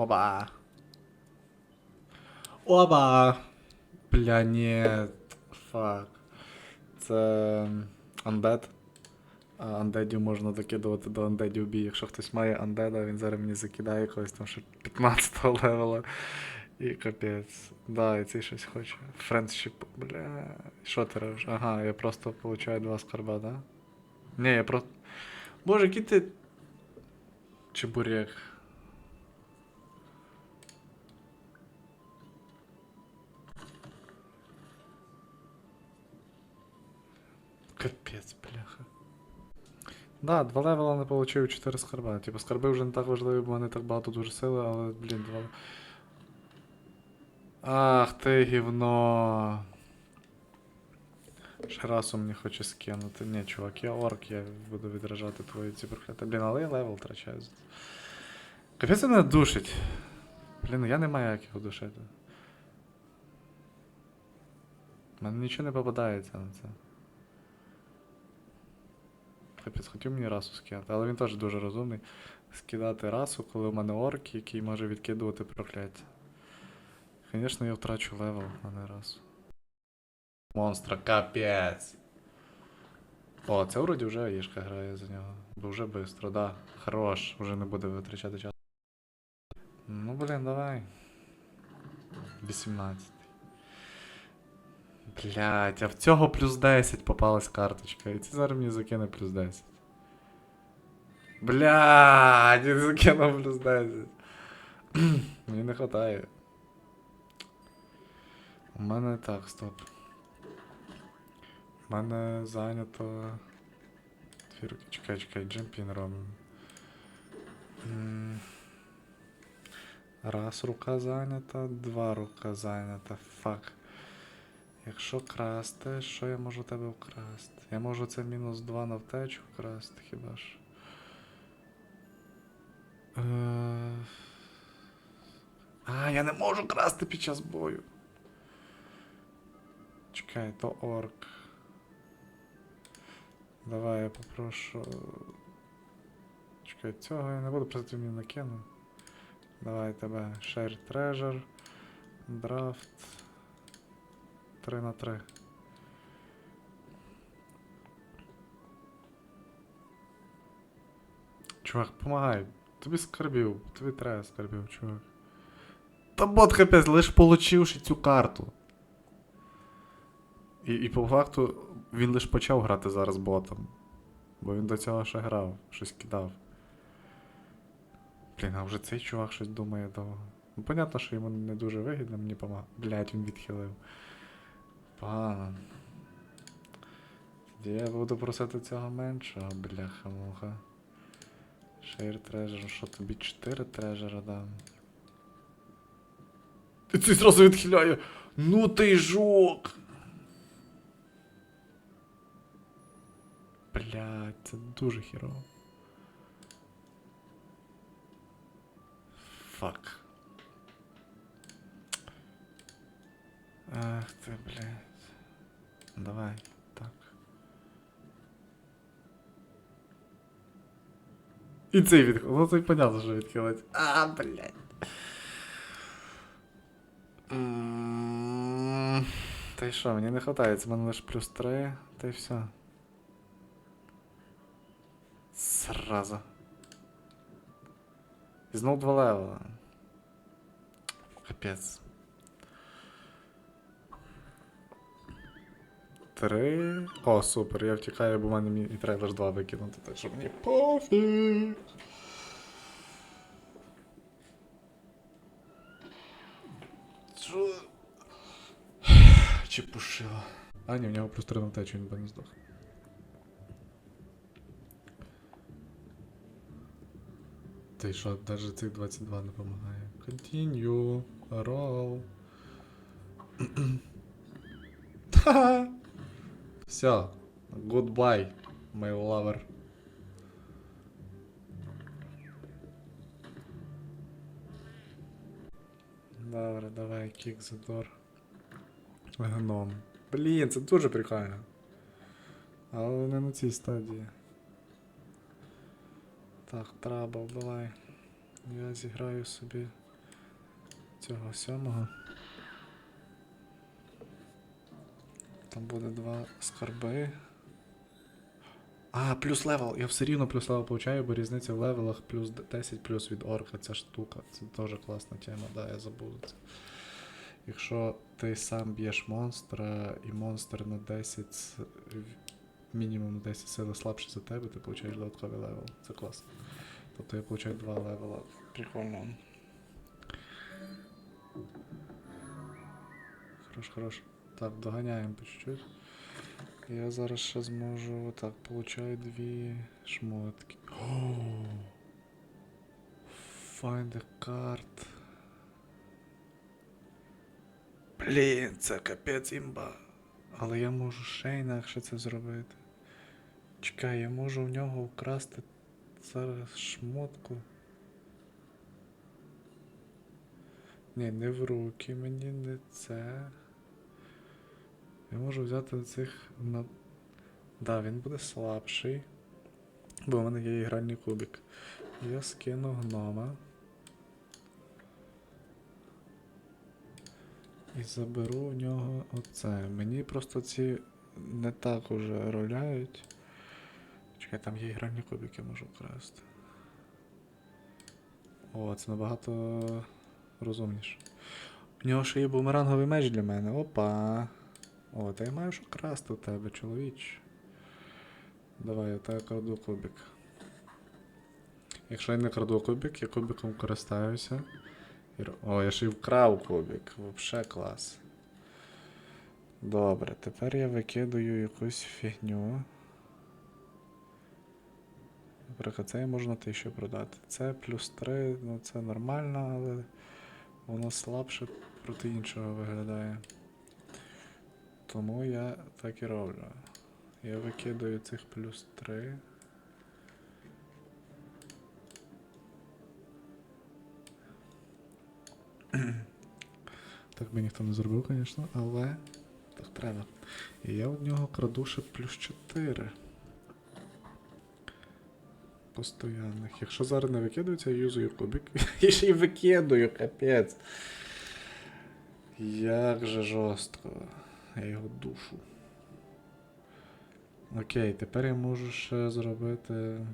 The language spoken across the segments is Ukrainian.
Оба. Оба. Бля, ні. Фак. Це Undead. А андедів можна докидувати до андедів бій. Якщо хтось має андеда, він зараз мені закидає якогось там ще 15 левела. І капець. Да, і цей щось хоче. Френдшіп, бля. Що ти робиш? Ага, я просто получаю два скарба, да? Ні, я просто. Боже, який ти. Чебурек. Да, два левела не получив 4 скарба. Типу, скарби вже не так важливі, бо вони так багато дуже сили, але, блін, два. Ах ти гівно. Ще раз мені хоче скинути. Ні, чувак, я орк, я буду відражати твої ці прокляти. Блін, але я левел втрачаю. Капець мене душить. Блін, я не маю як його душити. Мене нічого не попадається на це. Капець, хотів мені расу скидати, але він теж дуже розумний. Скидати расу, коли в мене орк, який може відкидувати прокляття. Звісно, я втрачу левел, а не раз. Монстра, капець. О, це вроді вже Аїшка грає за нього. Бо вже бистро, да. Хорош, вже не буде витрачати час. Ну, блін, давай. 18. Блять, а в цього плюс 10 попалась карточка. І це зараз мені закине плюс 10. Блять, він закинув плюс 10. Мені не хватає. У мене так, стоп. У мене зайнято. Дві руки. Чекай, чекай, джемпін робимо. Раз рука зайнята, два рука зайнята. Фак. Якщо красти, що я можу тебе вкрасти? Я можу це мінус 2 на втечу вкрасти, хіба ж. Е... А, я не можу красти під час бою. Чекай, то орк. Давай я попрошу. Чекай, цього я не буду просто мені накину. Давай тебе Share Treasure. Драфт. 3 на 3. Чувак, помагай. Тобі скарбів, тобі треба скарбів, чувак. Та бот капець, лиш получивши цю карту. І, і по факту він лише почав грати зараз ботом. Бо він до цього ще грав, щось кидав. Блін, а вже цей чувак щось думає довго. Ну, понятно, що йому не дуже вигідно мені помагати. Блять, він відхилив. Погано. Я буду просити цього меншого, бляха-муха. Шейр трежер, що тобі 4 трежера дам. І цей зразу відхиляє. Ну ти жук! Блять, це дуже хірово. Фак. Ах ти, блядь. Давай, так. І цей відхил. Ну це понятно, що відхилить. А, блядь. М, Та й що, мені не хватає, це в мене лише плюс 3, та й все. Сразу. І знов два левела. Капець. Три. О, супер, я втікаю, бо в мене мені і треба лише два викинути, так що мені пофіг. Що? Чепушило. А, ні, в нього плюс три на втечу, він би не здох. Й що, навіть цих 22 не допомагає. Continue. Roll. Ха! Все. Goodbye, my lover. Добре, давай, the door. Гном. Блін, це дуже прикольно. Але не на цій стадії. Так, трабл, давай. Я зіграю собі цього сьомого. Там буде два скарби. А, плюс левел. Я все рівно плюс левел получаю, бо різниця в левелах плюс 10 плюс від орка ця штука. Це теж класна тема, да, я забув це. Якщо ти сам б'єш монстра і монстр на 10 мінімум на 10 сили слабше за тебе, ти получаєш додатковий левел. Це класно. Тобто я получаю два левела. Прикольно. Хорош, хорош. Так, доганяємо по чуть-чуть. Я зараз ще зможу. Так, получаю дві шмотки. О! Find a card. Блін, це капець імба. Але я можу ще інакше це зробити. Чекай, я можу в нього вкрасти зараз шмотку. Ні, не в руки мені, не це. Я можу взяти цих на. Да, він буде слабший. Бо в мене є ігральний кубик. Я скину гнома. І заберу у нього оце. Мені просто ці не так уже роляють. Чекай, там є ігральні кубики, можу вкрасти. О, це набагато розумніше. У нього ще є бумеранговий меч для мене. Опа. О, та я маю що красти у тебе, чоловіч. Давай, я тебе краду кубик. Якщо я не краду кубик, я кубиком користаюся. О, я ще й вкрав кубик. Вообще клас. Добре, тепер я викидаю якусь фігню. Наприклад, це я можу на 1000 продати. Це плюс 3, ну це нормально, але воно слабше проти іншого виглядає. Тому я так і роблю. Я викидаю цих плюс 3. Так би ніхто не зробив, звісно, але так треба. І я в нього краду ще плюс 4. Постоянних. Якщо зараз не викидується, я юзую кубик. І ще й викидую, капець. Як же жорстко. Я його душу. Окей, тепер я можу ще зробити.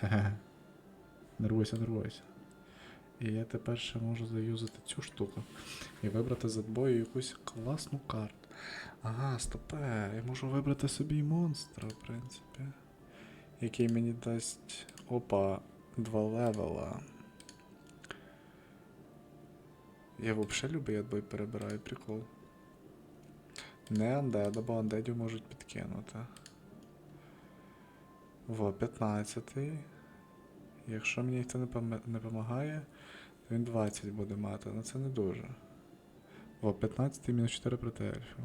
Хе-хе. Нервуйся, нервуйся. І я тепер ще можу заюзати цю штуку і вибрати за бою якусь класну карту. Ага, стопе, я можу вибрати собі монстра, в принципі. Який мені дасть. Опа, два левела. Я взагалі любий отбой перебираю, прикол. Не андеда, бо андедів можуть підкинути. Во, 15. Якщо мені ніхто не допомагає, то він 20 буде мати, але це не дуже. Во, 15 мінус 4 проти ельфів.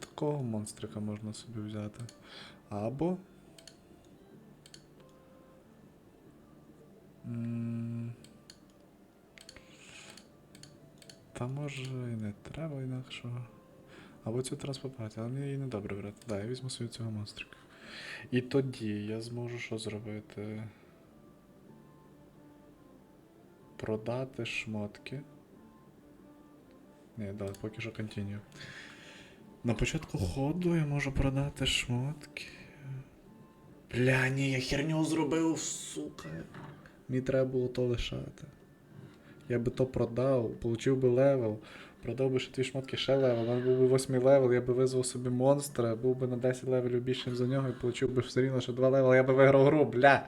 Такого монстрика можна собі взяти. Або. Та може і не треба інакшого. Або цю транспопаті, але мені її не добре брати. Да, я візьму собі цього монстрика. І тоді я зможу що зробити? Продати шмотки. Ні, да, поки що continue. На початку ходу я можу продати шмотки. Бля, ні, я херню зробив, сука. Мені треба було то лишати. Я би то продав, получив би левел, продав би ще дві шмотки ще левел, мене був би 8 левел, я би визвав собі монстра, був би на 10 левелів більшим за нього і получив би все рівно ще 2 левела, я би виграв гру, бля.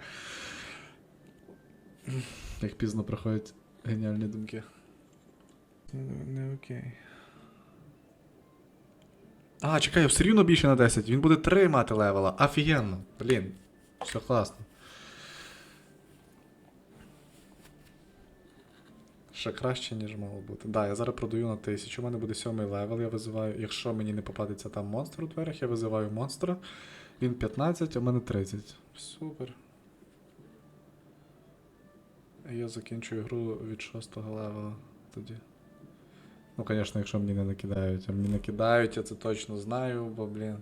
Як пізно проходять геніальні думки. Не, не окей. А, чекай, я все рівно більше на 10. Він буде 3 мати левела. Офігенно. Блін. Все класно. Ще краще, ніж мало бути. Да, я зараз продаю на 1000. У мене буде 7 левел. Я визиваю, якщо мені не попадеться там монстр у дверях, я визиваю монстра. Він 15, а в мене 30. Супер. Я закінчую гру від 6 левела тоді. Ну, звісно, якщо мені не накидають. А мені накидають, я це точно знаю, бо, блін.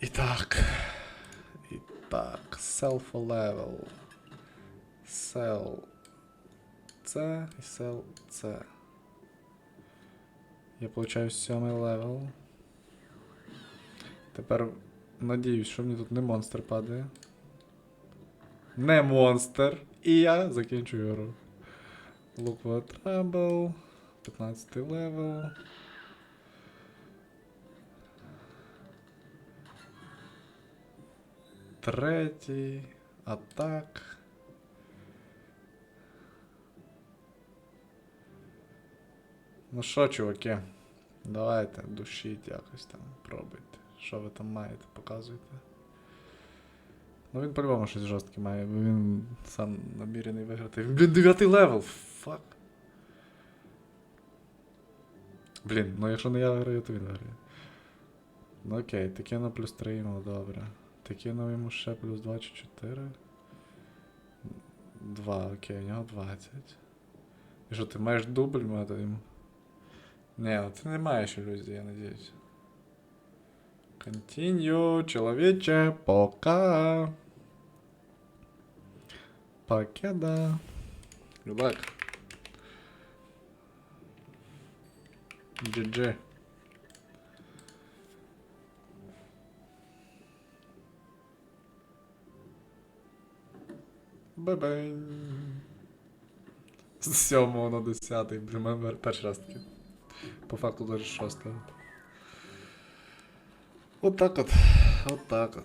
І так. І так. Self level. Sell. Це і сел це. Я получаю сьомий левел. Тепер надіюсь, що мені тут не монстр падає. Не монстр. І я закінчую гру. For trouble. 15 левел. Третій. Атак. Ну що, чуваки? Давайте, душіть якось там, пробуйте. Що ви там маєте, показуйте. Ну він по-любому щось жорстке має, бо він сам намірений виграти. Він, блін, 9 левел! Фак. Блін, ну якщо не я виграю, то він виграє. Ну окей, Текіно плюс 3 йому добре. Текіно йому ще плюс 2 чи 4. 2, окей, у нього 20. І що, ти маєш дубль мати йому? Не, ну ти не маєш ілюзії, я надіюсь. Continue, чоловіче, пока. Покеда. Good luck. GG. Бай-бай. З 7 на 10, блін, у мене перший раз таке. По факту даже шостого. От так от. От так от.